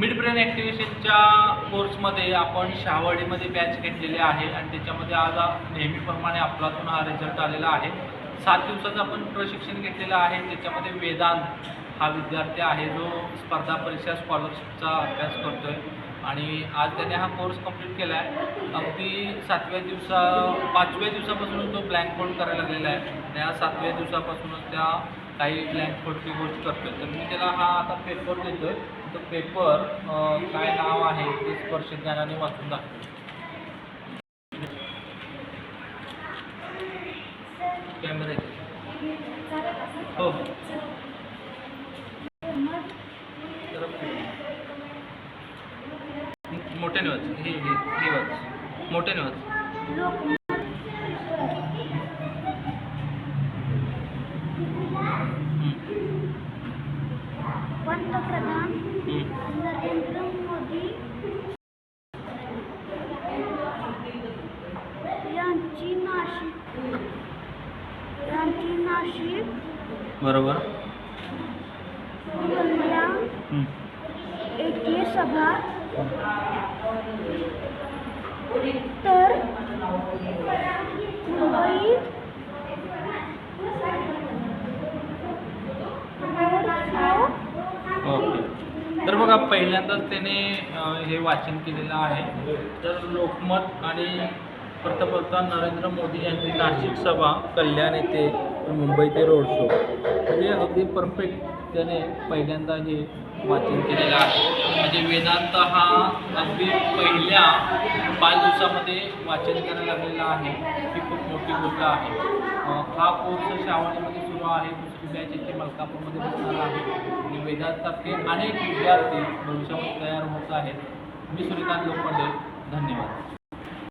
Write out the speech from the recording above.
Mid brain ॲक्टिवेशनच्या कोर्समध्ये आपण शहावाडीमध्ये batch घेतलेली आहे आणि त्याच्यामध्ये आज नेहमीप्रमाणे आपलातून हा रिझल्ट आलेला आहे. सात दिवसाचं आपण प्रशिक्षण घेतलेलं आहे. त्याच्यामध्ये वेदांत हा विद्यार्थी आहे जो स्पर्धा परीक्षा स्कॉलरशिपचा अभ्यास करतो आहे आणि आज त्याने हा कोर्स कंप्लीट केला आहे अगदी सातव्या दिवसा पाचव्या दिवसापासून तो ब्लँक बोर्ड करायला लागलेला आहे. त्या सातव्या दिवसापासूनच त्या काही ब्लँक गोष्ट करतोय. तर मी त्याला हा आता पेपर देतोय. तो पेपर काय नाव आहे ते स्पर्श ज्ञानाने वाचून दाखवतो कॅमेरा हो. मोठ्याने वाच. हे हे हे वाच. मोठ्याने वाच. पंतप्रधान. नरेंद्र मोदी यांची नाशिक यांची नाशिक बरोबर. येथे सभा तर मुंबईत रोड शो ओके तर बघा पहिल्यांदाच त्याने हे वाचन केलेलं आहे. तर लोकमत आणि पंतप्रधान नरेंद्र मोदी यांची नाशिक सभा कल्याण येथे मुंबई ते रोड शो. म्हणजे अगदी परफेक्ट त्याने पहिल्यांदा हे वाचन केलेलं आहे. म्हणजे वेदांत हा अगदी पहिल्या पाच दिवसामध्ये वाचन करायला लागलेला आहे. ही खूप मोठी गोष्ट आहे. हा कोर्स श्रावणीमध्ये सुरू आहे. दुसरी बॅच इथे मलकापूरमध्ये बसणार आहे. वेदांतातले अनेक विद्यार्थी भविष्यामध्ये तयार होत आहेत. मी श्रीकांत लोखंडे धन्यवाद.